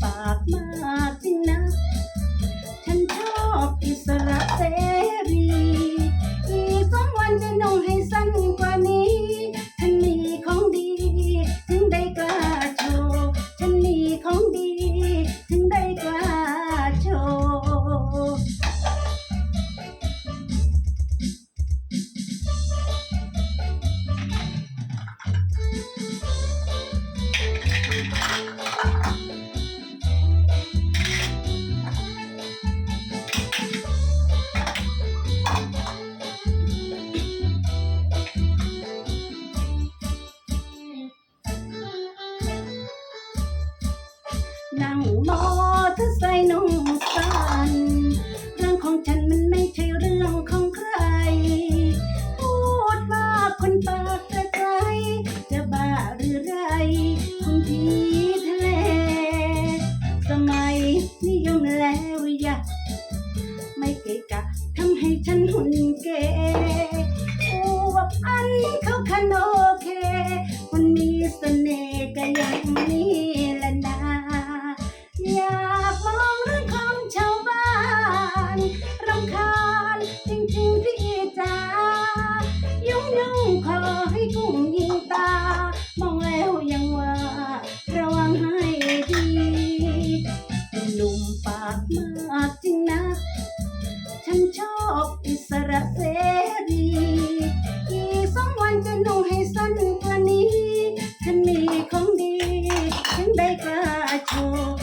bye. นั่งมอเตอร์ไซค์นุ่งสันเรื่องของฉันมันไม่ใช่เรื่องของใคร พูดมาคนปากกระไกรจะบ้าหรือไร คุณพี่ทะเล สมัยนิยมแล้วยะไม่เกะกะทำให้ฉันหุนเกอวบอันเขาขนม มปากมากจริงนะ ฉันชอบอิสระเสรีอีสองวันจะนุ่งให้สั้นกว่านี้ ฉันมีของดี ฉันได้กล้าโชว์